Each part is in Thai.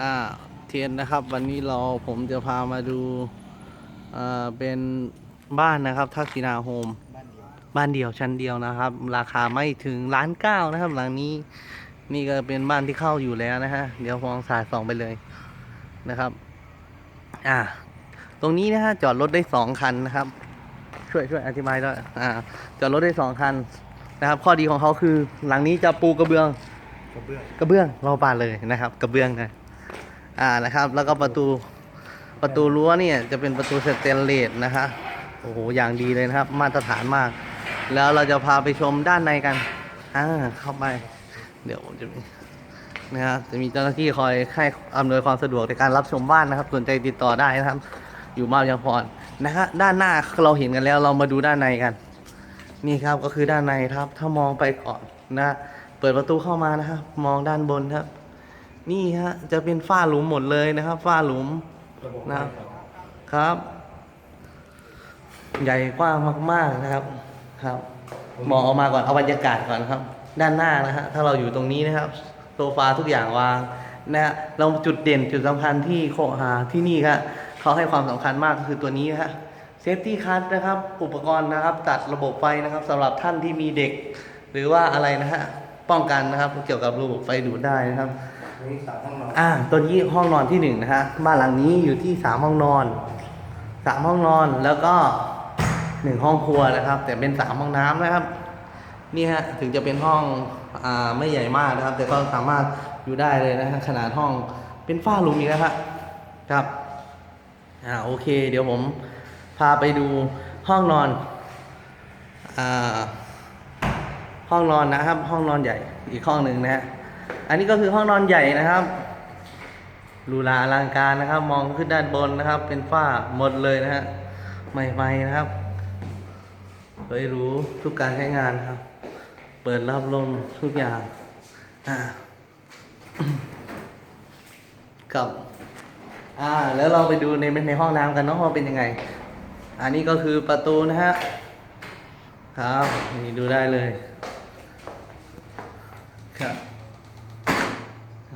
อ่าเทียนนะครับวันนี้เราผมจะพามาดูอ่าเป็นบ้านนะครับทักษิณาโฮมบ้านเดียวชั้นเดียวนะครับ ราคาไม่ถึงล้านเก้านะครับ หลังนี้นี่ก็เป็นบ้านที่เข้าอยู่แล้วนะฮะเดี๋ยวฟองสายสองไปเลยนะครับ อ่า ตรงนี้นะฮะจอดรถได้สองคันนะครับ ช่วยช่วยอธิบายด้วยอ่า จอดรถได้สองคันนะครับ ข้อดีของเขาคือหลังนี้จะปูกระเบื้องกระเบื้องกระเบื้องรอบานเลยนะครับ กระเบื้องนะ อ่านะครับ แล้วก็ประตูประตูรั้วเนี่ยจะเป็นประตูสเตนเลสนะฮะโอ้โหอย่างดีเลยนะครับ มาตรฐานมาก แล้วเราจะพาไปชมด้านในกันอ่าเข้าไป เดี๋ยวจะมีนะครับจะมีเจ้าหน้าที่คอยให้อำนวยความสะดวกในการรับชมบ้านนะครับสนใจติดต่อได้นะครับ อยู่มาบยังพรนะฮะด้านหน้าเราเห็นกันแล้วเรามาดูด้านในกัน นี่ครับก็คือด้านในครับ ถ้ามองไปก่อนนะ เปิดประตูเข้ามานะครับ มองด้านบนครับ นี่ฮะจะเป็นฝ้าหลุมหมดเลยนะครับ ฝ้าหลุมนะครับ ใหญ่กว้างมากๆนะครับครับมองออกมาก่อนเอาบรรยากาศก่อนครับ ด้านหน้านะฮะถ้าเราอยู่ตรงนี้นะครับโซฟาทุกอย่างวางนะฮะเราจุดเด่นจุดสำคัญที่โคหาที่นี่ครับเขาให้ความสำคัญมากก็คือตัวนี้นะฮะเซฟตี้คัทนะครับ อุปกรณ์นะครับ ตัดระบบไฟนะครับสำหรับท่านที่มีเด็ก หรือว่าอะไรนะฮะป้องกันนะครับ เกี่ยวกับระบบไฟดูดได้นะครับ นี่สามห้องนอนอ่าตัวนี้ห้องนอนที่หนึ่งนะฮะบ้านหลังนี้อยู่ที่สามห้องนอนสามห้องนอนแล้วก็หนึ่งห้องครัวนะครับ แต่เป็นสามห้องน้ำนะครับ นี่ฮะถึงจะเป็นห้องอ่าไม่ใหญ่มากนะครับ แต่ก็สามารถอยู่ได้เลยนะฮะขนาดห้องเป็นฝ้าหลุมอีกนะครับครับอ่าโอเค เดี๋ยวผมพาไปดูห้องนอนอ่าห้องนอนนะครับ ห้องนอนใหญ่อีกห้องหนึ่งนะฮะ อันนี้ก็คือห้องนอนใหญ่นะครับหรูหราอลังการนะครับ มองขึ้นด้านบนนะครับ เป็นฝ้าหมดเลยนะฮะใหม่ๆนะครับเผยรู้ทุกการใช้งานครับ เปิดรับลมทุกอย่างกับ อ่า แล้วเราไปดูในในห้องน้ำกันเนาะว่าเป็นยังไง อันนี้ก็คือประตูนะฮะครับนี่ดูได้เลยครับ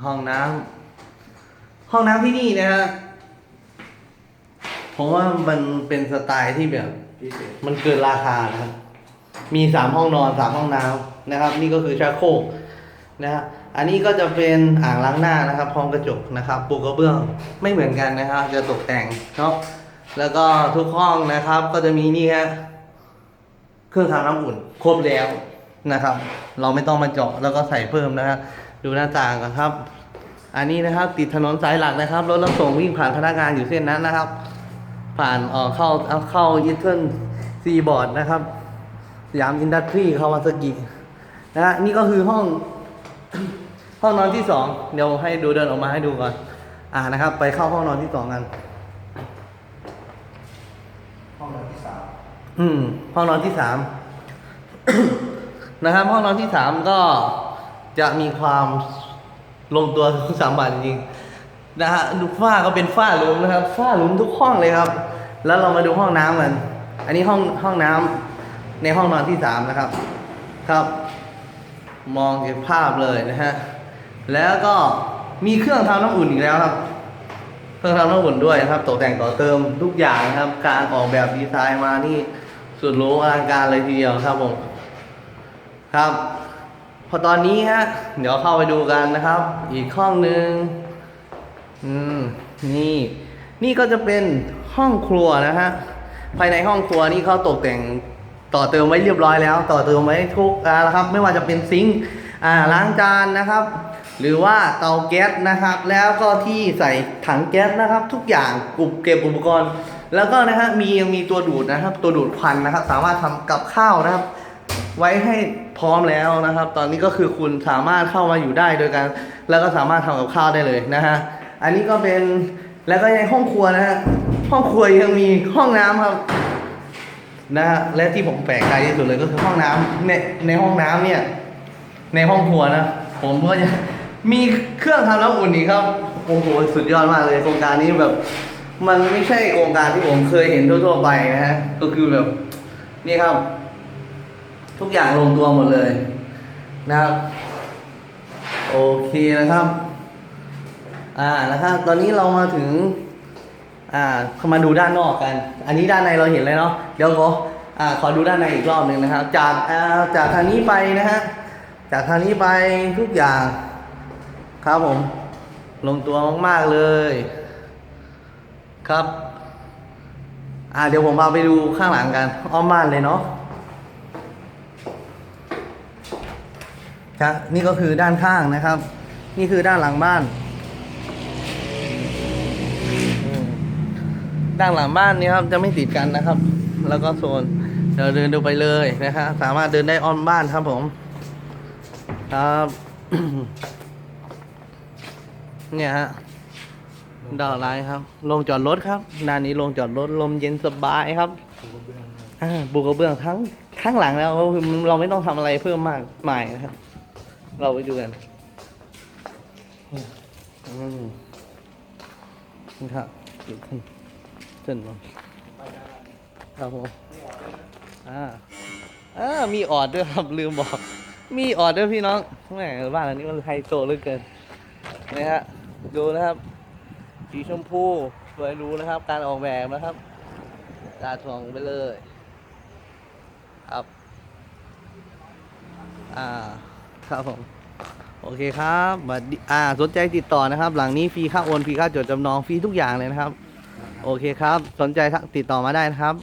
ห้องน้ำห้องน้ำที่นี่นะฮะผมว่ามันเป็นสไตล์ที่แบบ พิเศษมันเกินราคานะครับ มีสามห้องนอนสามห้องน้ำนะครับ นี่ก็คือชักโครกนะฮะอันนี้ก็จะเป็นอ่างล้างหน้านะครับพร้อมกระจกนะครับปูกระเบื้องไม่เหมือนกันนะครับ จะตกแต่งเนาะแล้วก็ทุกห้องนะครับ ก็จะมีนี่ฮะเครื่องทำน้ำอุ่นครบแล้วนะครับ เราไม่ต้องมาเจาะแล้วก็ใส่เพิ่มนะฮะ ดูหน้าต่างกันครับ อันนี้นะครับติดถนนสายหลักนะครับรถรับส่งวิ่งผ่านพนักงานอยู่เส้นนั้นนะครับ ผ่านเอ่อเข้าเอาเข้ายิทเทิลซีบอร์ดนะครับสยามอินดัสทรีคาวาซากินะฮะนี่ก็คือห้อง ห้องนอนที่สองเดี๋ยวให้ดูเดินออกมาให้ดูก่อน อ่านะครับ ไปเข้าห้องนอนที่สองกัน ห้องนอนที่สามอืม ห้องนอนที่สามนะครับ ห้องนอนที่สามก็ จะมีความลงตัวทุกสามบาทจริงๆนะฮะดูฝ้าก็เป็นฝ้าหลุมนะครับฝ้าหลุมทุกห้องเลยครับ แล้วเรามาดูห้องน้ำกันอันนี้ห้องห้องน้ำในห้องนอนที่สามนะครับ ครับ มองเห็นภาพเลยนะฮะแล้วก็มีเครื่องทำน้ำอุ่นอีกแล้วครับ เครื่องทำน้ำอุ่นด้วยครับ ตกแต่งต่อเติมทุกอย่างครับ การออกแบบดีไซน์มานี่สุดหรูอลังการเลยทีเดียวครับผมครับ พอตอนนี้ฮะ เดี๋ยวเข้าไปดูกันนะครับ อีกห้องหนึ่งอืมนี่ นี่ก็จะเป็นห้องครัวนะฮะ ภายในห้องครัวนี่เขาตกแต่งต่อเติมไว้เรียบร้อยแล้ว ต่อเติมไว้ทุกอ่านะครับ ไม่ว่าจะเป็นซิงค์อ่าล้างจานนะครับ หรือว่าเตาแก๊สนะครับ แล้วก็ที่ใส่ถังแก๊สนะครับ ทุกอย่างกุบเก็บอุปกรณ์ แล้วก็นะฮะมียังมีตัวดูดนะครับ ตัวดูดควันนะครับ สามารถทำกับข้าวนะครับ ไว้ให้พร้อมแล้วนะครับ ตอนนี้ก็คือคุณสามารถเข้ามาอยู่ได้โดยการแล้วก็สามารถทำกับข้าวได้เลยนะฮะอันนี้ก็เป็นแล้วก็ในห้องครัวนะฮะห้องครัวยังมีห้องน้ำครับนะฮะและที่ผมแปลกใจที่สุดเลยก็คือห้องน้ำในในห้องน้ำเนี่ย ในห้องครัวนะผมก็จะมีเครื่องทำน้ำอุ่นอีกครับโอ้โหสุดยอดมากเลยโครงการนี้แบบ มันไม่ใช่โครงการที่ผมเคยเห็นทั่วๆไปนะฮะก็คือแบบนี่ครับ ทุกอย่างลงตัวหมดเลยนะครับ โอเคนะครับ อ่านะครับ ตอนนี้เรามาถึง อ่ามาดูด้านนอกกัน อันนี้ด้านในเราเห็นเลยเนาะเดี๋ยวขออ่าขอดูด้านในอีกรอบหนึ่งนะครับ จากอ่าจากทางนี้ไปนะฮะจากทางนี้ไปทุกอย่าง ครับผม ลงตัวมาก ๆ เลย ครับ อ่าเดี๋ยวผมพาไปดูข้างหลังกัน อ้อมบ้านเลยเนาะ ครับ นี่ก็คือด้านข้างนะครับ นี่คือด้านหลังบ้าน ด้านหลังบ้านนี้ครับจะไม่ติดกันนะครับ แล้วก็โซนเดี๋ยวเดินดูไปเลยนะครับสามารถเดินได้อ้อมบ้านครับผม ครับเนี่ยฮะดาวไลน์ครับโรงจอดรถครับด้านนี้โรงจอดรถลมเย็นสบายครับอ่าปูกระเบื้องทั้งทั้งหลังแล้วเราไม่ต้องทำอะไรเพิ่มมากมายนะครับ เราไปดูกันอืมนี่ครับขึ้นขึ้นมาครับผมอ่าอ่ามีออดด้วยครับลืมบอก มีออดด้วยพี่น้องแหมบ้านหลังนี้มันไฮโซเหลือเกินนะฮะดูนะครับสีชมพูสวยรู้นะครับ การออกแบบนะครับตาทองไปเลย ครับ อ่า ครับผมโอเคครับบัดดีอ่าสนใจติดต่อนะครับ หลังนี้ฟรีค่าโอนฟรีค่าจดจำนองฟรีทุกอย่างเลยนะครับ โอเคครับ สนใจทักติดต่อมาได้นะครับ